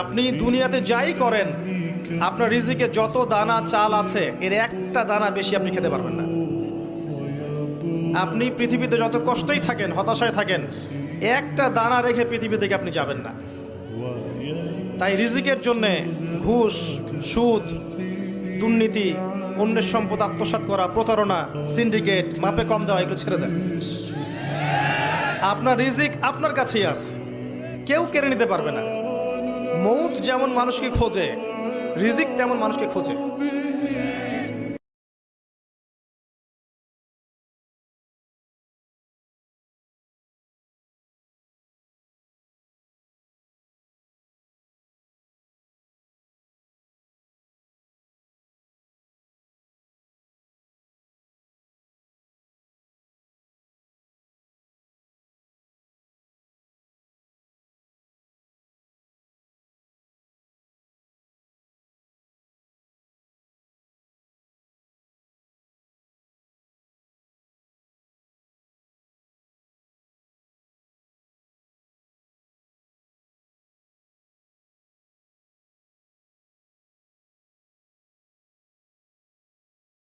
আপনি দুনিয়াতে যাই করেন, আপনার রিজিকে যত দানা চাল আছে, এর একটা দানা বেশি আপনি খেতে পারবেন না। আপনি পৃথিবীতে যত কষ্টই থাকেন, হতাশায় থাকেন, একটা দানা রেখে পৃথিবী থেকে আপনি যাবেন না। তাই রিজিকের জন্য ঘুষ, সুদ, দুর্নীতি, অন্যের সম্পদ আত্মসাৎ করা, প্রতারণা, সিন্ডিকেট, মাপে কম দেওয়া, এগুলো ছেড়ে দেন। আপনার রিজিক আপনার কাছেই আছে, কেউ কেড়ে নিতে পারবে না। মৌত যেমন মানুষকে খোঁজে রিজিক তেমন মানুষকে খোঁজে।